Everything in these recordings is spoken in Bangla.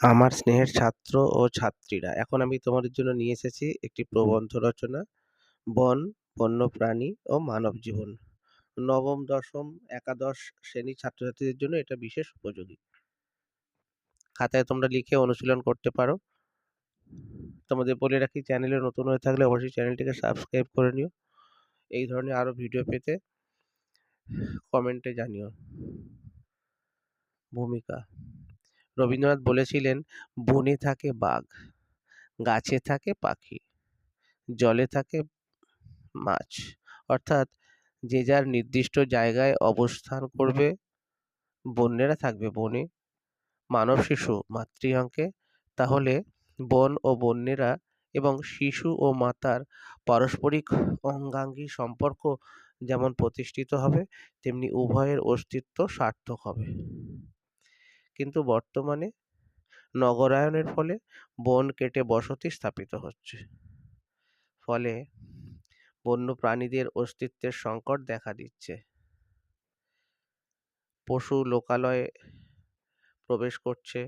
আমার স্নেহের ছাত্র ও ছাত্রীরা। এখন আমি তোমাদের জন্য নিয়ে এসেছি একটি প্রবন্ধ রচনা বন বন্যপ্রাণী ও মানব জীবন। নবম দশম একাদশ শ্রেণির ছাত্রছাত্রীদের জন্য এটা বিশেষ উপযোগী। খাতায় তোমরা লিখে অনুশীলন করতে পারো। তোমাদের বলে রাখি চ্যানেলে নতুন হয়ে থাকলে অবশ্যই চ্যানেলটিকে সাবস্ক্রাইব করে নিও। এই ধরনের আরও ভিডিও পেতে কমেন্টে জানিও। ভূমিকা রবীন্দ্রনাথ বলেছিলেন বনে থাকে বাঘ গাছে থাকে পাখি জলে থাকে মাছ। অর্থাৎ যে যার নির্দিষ্ট জায়গায় অবস্থান করবে বন্যেরা থাকবে বনে। মানব শিশু মাতৃ মাতৃঅঙ্কে তাহলে বন ও বন্যেরা এবং শিশু ও মাতার পারস্পরিক অঙ্গাঙ্গী সম্পর্ক যেমন প্রতিষ্ঠিত হবে তেমনি উভয়ের অস্তিত্ব সার্থক হবে। কিন্তু বর্তমানে নগরায়নের ফলে বন কেটে বসতি স্থাপিত হচ্ছে। ফলে বন্য প্রাণীদের অস্তিত্বের সংকট দেখা দিচ্ছে। পশু লোকালয়ে প্রবেশ করছে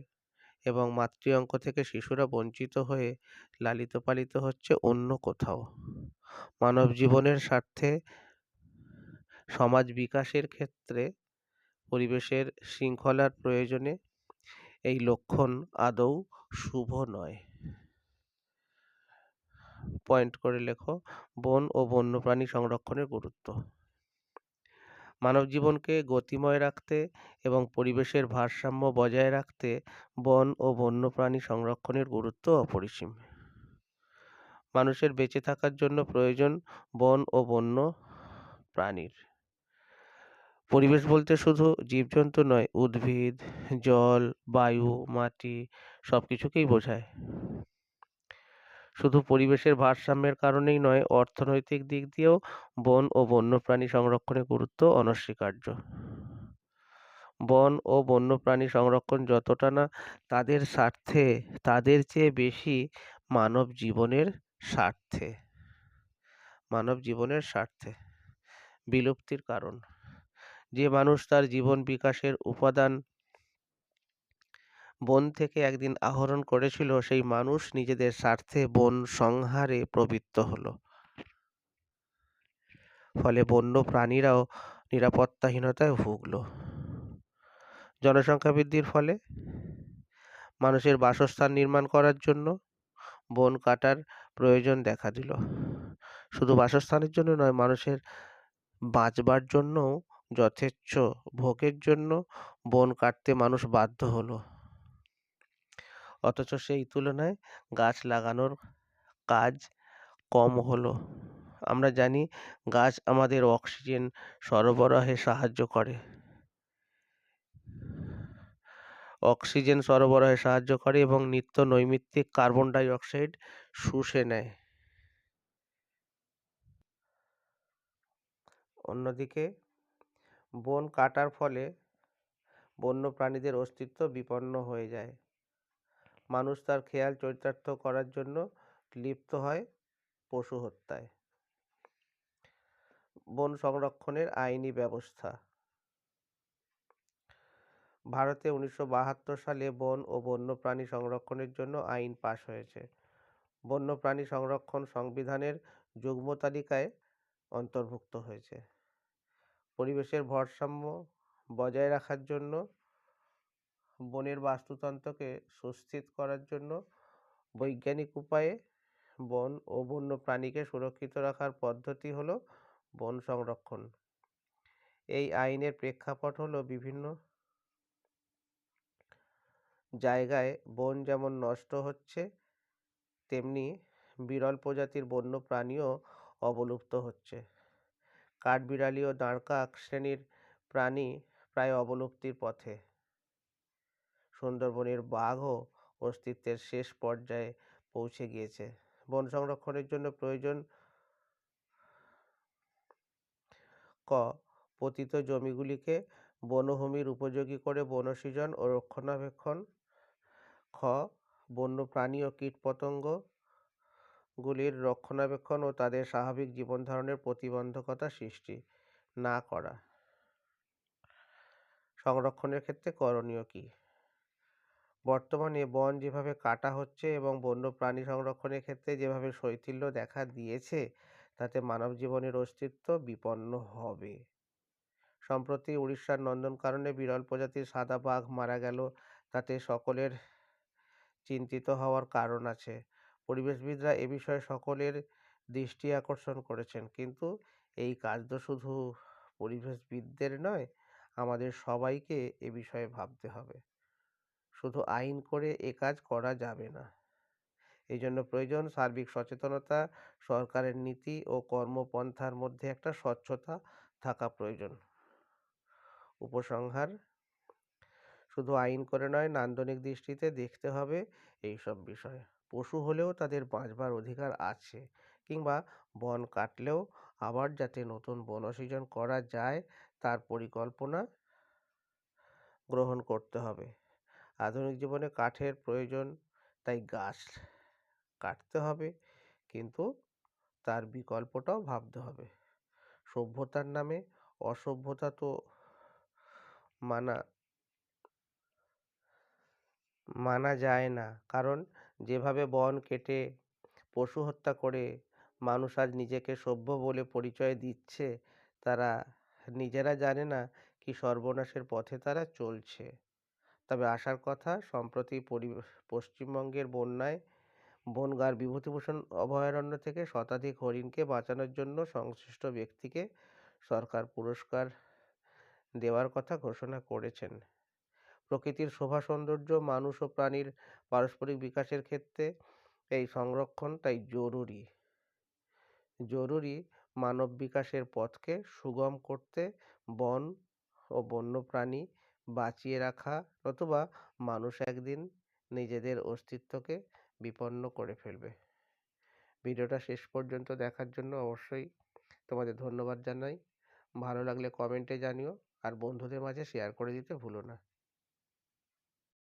এবং মাতৃঅঙ্ক থেকে শিশুরা বঞ্চিত হয়ে লালিত পালিত হচ্ছে অন্য কোথাও। মানব জীবনের স্বার্থে সমাজ বিকাশের ক্ষেত্রে পরিবেশের শৃঙ্খলার প্রয়োজনে এই লক্ষণ আদৌ শুভ নয়। পয়েন্ট করে লেখো, বন ও বন্যপ্রাণী সংরক্ষণের গুরুত্ব। মানব জীবনকে গতিময় রাখতে এবং পরিবেশের ভারসাম্য বজায় রাখতে বন ও বন্যপ্রাণী সংরক্ষণের গুরুত্ব অপরিসীম। মানুষের বেঁচে থাকার জন্য প্রয়োজন বন ও বন্য প্রাণীর পরিবেশ বলতে শুধু জীবজন্তু নয়, উদ্ভিদ, জল, বায়ু, মাটি সব কিছুকেই বোঝায়। শুধু পরিবেশের ভারসাম্যের কারণেই নয়, অর্থনৈতিক দিক দিয়েও বন ও বন্যপ্রাণী সংরক্ষণের গুরুত্ব অনস্বীকার্য। বন ও বন্যপ্রাণী সংরক্ষণ যতটা না তাদের স্বার্থে, তাদের চেয়ে বেশি মানব জীবনের স্বার্থে। মানব জীবনের স্বার্থে। বিলুপ্তির কারণ। যে মানুষ তার জীবন বিকাশের উপাদান বন থেকে একদিন আহরণ করেছিল, সেই মানুষ নিজেদের স্বার্থে বন সংহারে প্রবৃত্ত হলো। ফলে বন্য প্রাণীরাও নিরাপত্তাহীনতায় ভুগল। জনসংখ্যা বৃদ্ধির ফলে মানুষের বাসস্থান নির্মাণ করার জন্য বন কাটার প্রয়োজন দেখা দিল। শুধু বাসস্থানের জন্য নয়, মানুষের বাঁচবার জন্যও যথেচ্ছ। ভোগের জন্য বন কাটতে মানুষ বাধ্য হলো। অথচ সেই তুলনায় গাছ লাগানোর কাজ কম হলো। আমরা জানি গাছ আমাদের অক্সিজেন সরবরাহে সাহায্য করে। অক্সিজেন সরবরাহে সাহায্য করে এবং নিত্য নৈমিত্তিক কার্বন ডাই অক্সাইড শুষে নেয়। অন্যদিকে বন কাটার ফলে বন্য প্রাণীদের অস্তিত্ব বিপন্ন হয়ে যায়। মানুষ তার খেয়াল চরিতার্থ করার জন্য লিপ্ত হয় পশু হত্যায়। বন সংরক্ষণের আইনি ব্যবস্থা। ভারতে উনিশশো বাহাত্তর সালে বন ও বন্যপ্রাণী সংরক্ষণের জন্য আইন পাশ হয়েছে। বন্যপ্রাণী সংরক্ষণ সংবিধানের যুগ্ম তালিকায় অন্তর্ভুক্ত হয়েছে। পরিবেশের ভারসাম্য বজায় রাখার জন্য, বনের বাস্তুতন্ত্রকে সুস্থিত করার জন্য বৈজ্ঞানিক উপায়ে বন ও বন্য প্রাণীকে সুরক্ষিত রাখার পদ্ধতি হলো বন সংরক্ষণ। এই আইনের প্রেক্ষাপট হলো বিভিন্ন জায়গায় বন যেমন নষ্ট হচ্ছে, তেমনি বিরল প্রজাতির বন্য প্রাণীও অবলুপ্ত হচ্ছে। কাঠবিড়ালি ও দাঁড়কাক শ্রেণির প্রাণী প্রায় অবলুপ্তির পথে। সুন্দরবনের বাঘও অস্তিত্বের শেষ পর্যায়ে পৌঁছে গিয়েছে। বন সংরক্ষণের জন্য প্রয়োজন ক, পতিত জমিগুলিকে বনভূমির উপযোগী করে বনসৃজন ও রক্ষণাবেক্ষণ। খ বন্য প্রাণী ও কীটপতঙ্গ গুলির রক্ষণাবেক্ষণ ও তাদের স্বাভাবিক জীবনধারণের প্রতিবন্ধকতা সৃষ্টি না করা। সংরক্ষণের ক্ষেত্রে করণীয় কী? বর্তমানে বন যেভাবে কাটা হচ্ছে এবং বন্যপ্রাণী সংরক্ষণের ক্ষেত্রে যেভাবে শৈথিল্য দেখা দিয়েছে, তাতে মানব জীবনের অস্তিত্ব বিপন্ন হবে। সম্প্রতি উড়িষ্যার নন্দনকাননে বিরল প্রজাতির সাদা বাঘ মারা গেল, তাতে সকলের চিন্তিত হওয়ার কারণ আছে। পরিবেশবিদরা এ বিষয়ে সকলের দৃষ্টি আকর্ষণ করেছেন। কিন্তু এই কাজ তো শুধু পরিবেশবিদদের নয়, আমাদের সবাইকে এ বিষয়ে ভাবতে হবে। শুধু আইন করে এ কাজ করা যাবে না। এই জন্য প্রয়োজন সার্বিক সচেতনতা, সরকারের নীতি ও কর্মপন্থার মধ্যে একটা স্বচ্ছতা থাকা প্রয়োজন। উপসংহার, শুধু আইন করে নয়, নান্দনিক দৃষ্টিতে দেখতে হবে এই সব বিষয়। পশু হলেও তাদের বাঁচবার অধিকার আছে। কিংবা বন কাটলেও আবার যাতে নতুন বন বনসৃজন করা যায়, তার পরিকল্পনা গ্রহণ করতে হবে। আধুনিক জীবনে কাঠের প্রয়োজন, তাই গাছ কাটতে হবে, কিন্তু তার বিকল্পটাও ভাবতে হবে। সভ্যতার নামে অসভ্যতা তো মানা মানা যায় না। কারণ যেভাবে বন কেটে পশু হত্যা করে মানুষ আজ নিজেকে সভ্য বলে পরিচয় দিচ্ছে, তারা নিজেরা জানে না কি সর্বনাশের পথে তারা চলছে। তবে আসার কথা, সম্প্রতি পশ্চিমবঙ্গের বন্যায় বনগাঁর বিভূতিভূষণ অভয়ারণ্য থেকে শতাধিক হরিণকে বাঁচানোর জন্য সংশ্লিষ্ট ব্যক্তিকে সরকার পুরস্কার দেওয়ার কথা ঘোষণা করেছেন। প্রকৃতির শোভা সৌন্দর্য, মানুষ ও প্রাণীর পারস্পরিক বিকাশের ক্ষেত্রে এই সংরক্ষণ তাই জরুরি। জরুরি মানব বিকাশের পথকে সুগম করতে বন ও বন্যপ্রাণী বাঁচিয়ে রাখা নতুবা মানুষ একদিন নিজেদের অস্তিত্বকে বিপন্ন করে ফেলবে। ভিডিওটা শেষ পর্যন্ত দেখার জন্য অবশ্যই তোমাদের ধন্যবাদ জানাই। ভালো লাগলে কমেন্টে জানিও আর বন্ধুদের মাঝে শেয়ার করে দিতে ভুলো না।